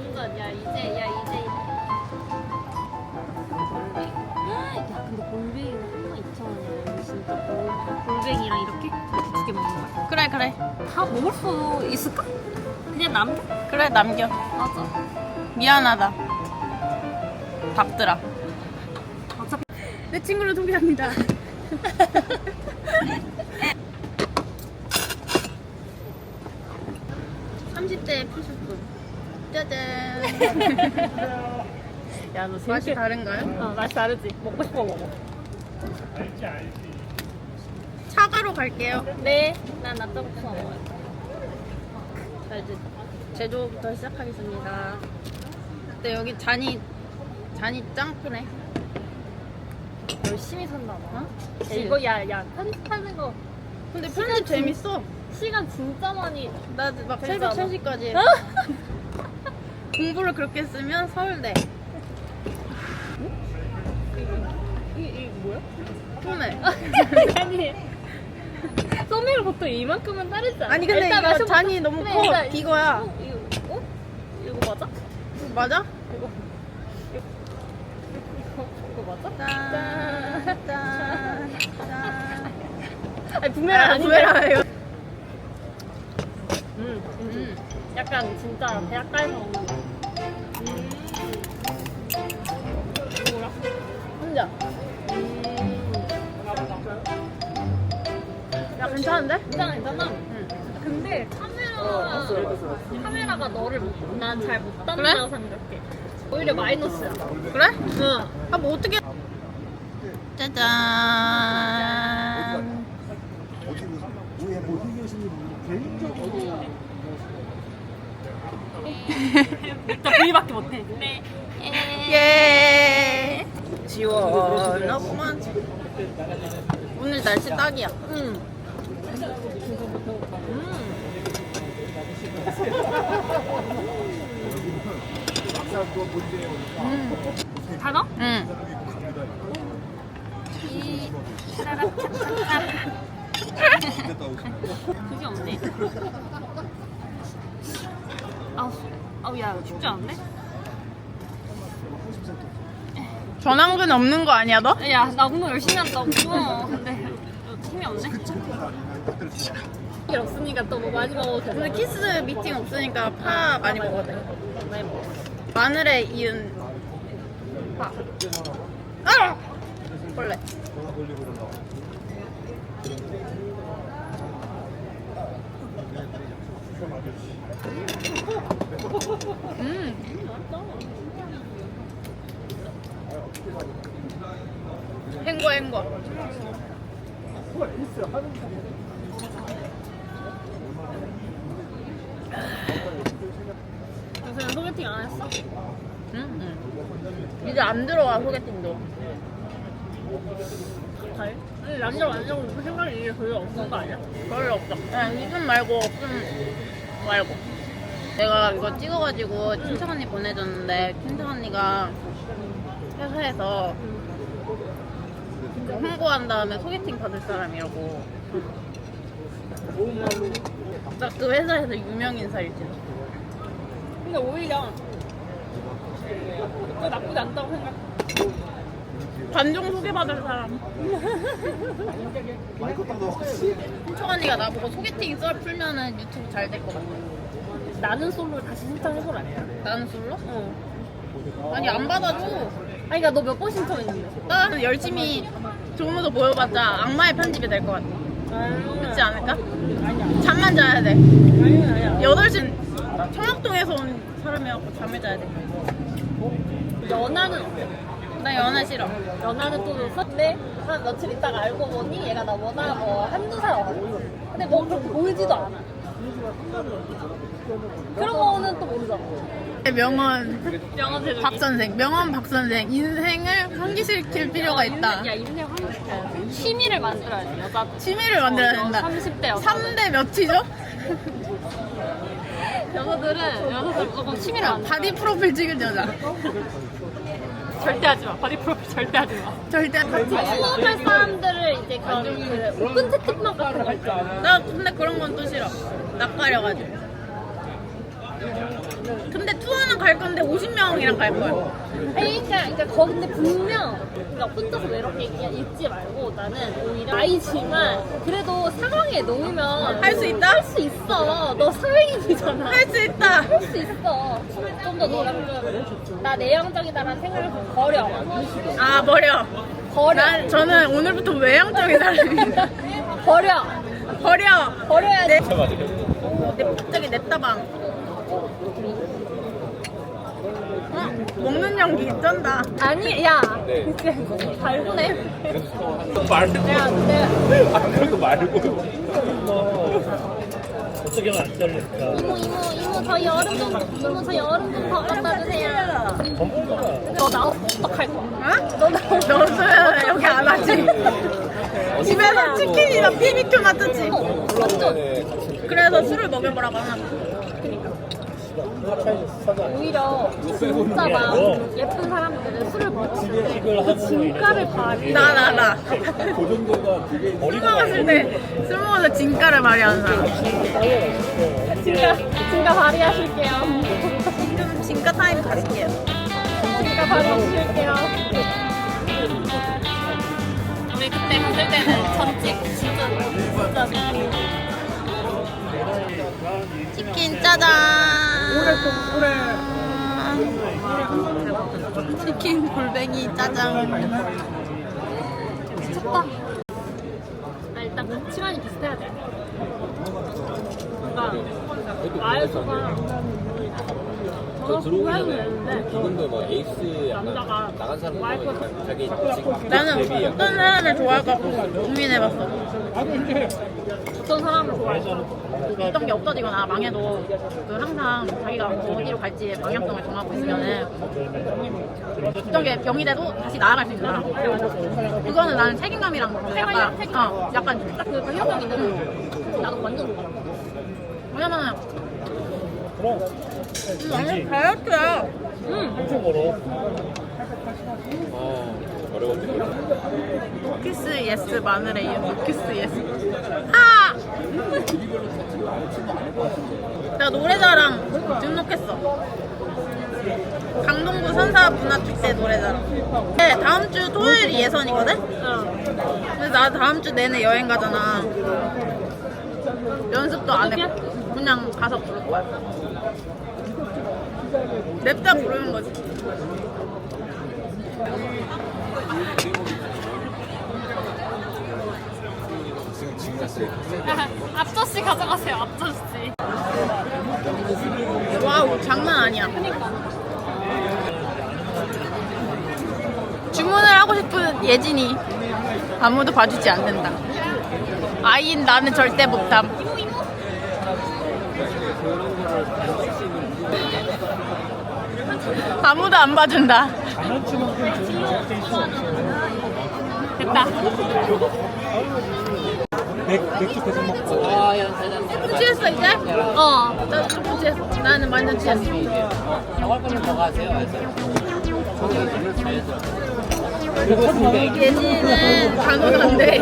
완전 야 이제 야 이제. 골뱅이 야 근데 골뱅이가 한마 2,000원이야 진짜 골, 골뱅이랑 이렇게 이렇게 두 개 먹는 거야? 그래 그래. 다 먹을 수 있을까? 그냥 남겨? 그래 남겨. 맞아. 미안하다. 박들아 어차피 내 친구를 소개합니다. 30대 필수품 짜잔. 야너 맛이 다른가요? 어 맛이 다르지. 먹고 싶어 먹어. 사과로 갈게요. 네 난 납작국수 먹어요. 자 이제 제조부터 시작하겠습니다. 근데 여기 잔이 잔이 짱 크네. 열심히 산다 너. 어? 이거 야 야 편집하는 거. 근데 편집 재밌어. 시간 진짜 많이 나 막 새벽 재밌잖아. 3시까지. 해 공부를 그렇게 쓰면 서울대 이, 이 뭐야? 손에 아니 소미를 보통 이만큼은 따르지 않아? 아니 근데 일단 이거 마셔보자. 잔이 너무 그래, 커 일단 이거야 어? 이거 어? 이거 맞아? 맞아? 이거 이거 맞아? 짠, 짠, 짠. 아니 부메랑 아, 아닌데 부메랑이에요. 음, 음. 음. 약간 진짜 대학가에서 먹는 거 음. 뭐라? 혼자. 야, 괜찮은데? 괜찮아 괜찮아 응. 근데 카메라 카메라가 너를 난 잘 못 담는다고 생각해 오히려 마이너스야 그래? 응 아, 뭐 어떻게. 짜잔. 어디 뭐에 뭐 얘기하시는 개인적으로 일단 V밖에 못해 네 예. 지원하구만. 오늘 날씨 딱이야. 응. 문제예요. 음. 달아? 응. 그게 없네 아우 아우 야 쉽지 않은데? 전환근 없는 거 아니야, 너? 야나 운동 열심히 한다고 근데 힘이 없네 일 없으니까 또 뭐 많이 먹어도 돼 근데 키스 미팅 없으니까 파 많이 먹어도 돼. 많이 먹어 마늘에 이은 파. 아! 원래. 음. 헹궈 헹궈. 요새는 소개팅 안 했어? 응, 응. 이제 안 들어와 소개팅도. 잘? 아니 남자랑 안 자고 그 생각이 별로 없는 거 아니야? 별로 없어. 그냥 있음 말고 없음 말고. 내가 이거 찍어가지고 킨창 언니 보내줬는데 킨창 언니가 회사에서 홍보한 다음에 소개팅 받을 사람이라고. 딱 그 회사에서 유명 인사일지. 근데 오히려 그거 나쁘지 않다고 생각 관종 소개받을 사람. 마이크 딱 넣었지. 킨창 언니가 나보고 소개팅 썰 풀면은 유튜브 잘 될 것 같아. 나는 솔로 다시 신청해보라 나는 솔로? 어. 아니 안 받아줘. 아니 그니까 너 몇 번 신청했는데? 나 열심히 조무도 보여봤자 악마의 편집이 될 것 같아. 그렇지 않을까? 아니야 잠만 자야 돼. 아니야 아니야 8시 청학동에서 온 사람이라고 잠을 자야 돼. 연하는 어때? 나 연애 싫어. 연하는 또 썼는데 한 며칠 있다가 알고 보니 얘가 나보다 뭐 한두 살 어렸어 근데 뭐 그렇게 보이지도 않아 그런 거는 또 모르잖아 명언 영어 제조 박 선생, 명언 박 선생. 인생을 환기시킬 필요가 있다. 야 인생 환기 취미를 만들어야 돼 여자 취미를 만들어야 된다. 30대 여자 3대 몇이죠? 여자들은 여자들 무조건 취미를 만들어 바디 프로필 찍은 여자. 절대 하지 마 바디 프로필 절대 하지 마 절대. 수업할 사람들을 이제 그런 그 오픈 채팅방 같은 거 있잖아 나 근데 그런 건 또 싫어. 낯가려가지고. 근데 투어는 갈 건데 50명이랑 갈 거야. 아니 그러니까, 그러니까 거긴데 분명 그러니까 혼자서 외롭게 그냥 있지 말고 나는 오히려 나이지만 그래도 상황에 놓이면 할수 있다? 할 수 있어 너 사회인이잖아 할 수 있다. 할 수 있어 좀더 너랑 좀나 내향적이다라는 생각을 좀 버려 아 버려. 버려 난 저는 오늘부터 외향적인 사람입니다. 버려 버려. 버려야 돼 내, 내 갑자기 냅다방. 어? 먹는 연기 쩐다. 아니 야 이제 달구네 말야 근데 아, 그런 거 말고. 어떻게 하면 안 잘릴까? 이모 이모 이모 저희 얼음 좀 이모 저희 얼음 좀더 갖다 주세요 너 나와서 어떡할 거야 어? 너, 너는 여기 안 하지. 집에서 치킨이나 BBQ나 뜨지. 어, 완전 그래서 술을 먹여보라고 하나. 오히려 진짜 막 예쁜 사람들은 술을 먹을 때그 진가를 발휘 나, 나, 나. 그 정도가 되게 술 먹었을 때, 술 먹어서 진가를 발휘하는 사람. 진가 진가 발휘하실게요 좀 진가 타임 가질게요. 진가 발휘하실게요 우리 그때 갔을 때는 전직 진짜 진짜 치킨 짜잔. 치킨 골뱅이 짜장. 미쳤다 아 일단 치마이 비슷해야 돼 뭔가 아예서가 저거 공부해도 되는데. 이분도 뭐 에이스 약간 남자가 나간 사람 와이프 보면 자기 직 나는 어떤 사람을 좋아할까 고민해봤어. 어떤 사람을 좋아해서 어떤 게 없어지거나 망해도 그 항상 자기가 어디로 갈지 방향성을 정하고 있으면은 어떤 게 병이 돼도 다시 나아갈 수 있잖아. 그거는 나는 책임감이랑 약간 어 약간 그 방향성 있는 나도 완전 좋아. 왜냐면 완전 다이어트야. 엄청 걸어. 아 어려운데 노키스 예스 마늘에 이어 노키스 예스. 아! 나 노래자랑 등록했어. 강동구 선사 문화축제 노래자랑. 네, 다음 주 토요일이 예선이거든? 근데 나 다음 주 내내 여행 가잖아. 연습도 안 했고. 그냥 가서 부를 거야. 냅다 부르는 거지. 앞저씨 가져가세요 앞저씨 와우 장난 아니야. 주문을 하고 싶은 예진이 아무도 봐주지 않는다. 아이인 나는 절대 못함. 아무도 안 봐준다. 됐다. 맥, 맥주 계속 먹고. 취했어 이제? 어. 나 조금 취했어. 나는 완전 취했어. 예진은 간호사인데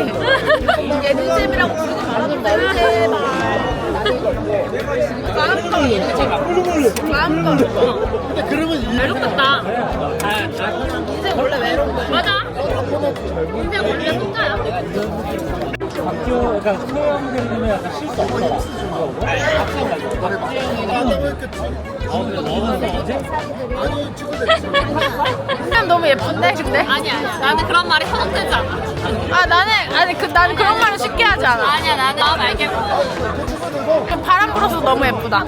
예진 쌤이라고 부르지 말아준다 제발 마음껏 마음껏 외롭겠다 인생 원래 외로운 거야 맞아 인생 원래 혼자야 박지호, 약간 소형들이면 약간 실수 없잖아. 사람 너무 예쁜데 근데? 아니 아니야 나는 그런 말이 현혹되지 않아 아 아니 그 나는 그런 말을 쉽게 하지 않아. 아니야 나는 마음 알겠고 바람 불어서 너무 예쁘다.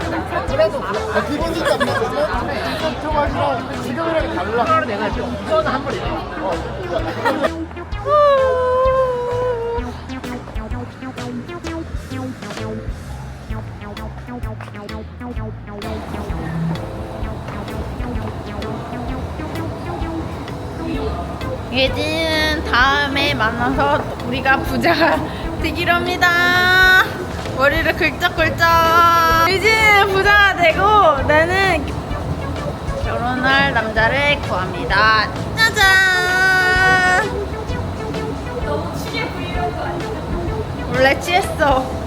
예진은 다음에 만나서 우리가 부자가 되기로 합니다. 머리를 긁적긁적. 예진은 부자가 되고 나는 결혼할 남자를 구합니다. 짜잔! 원래 취했어.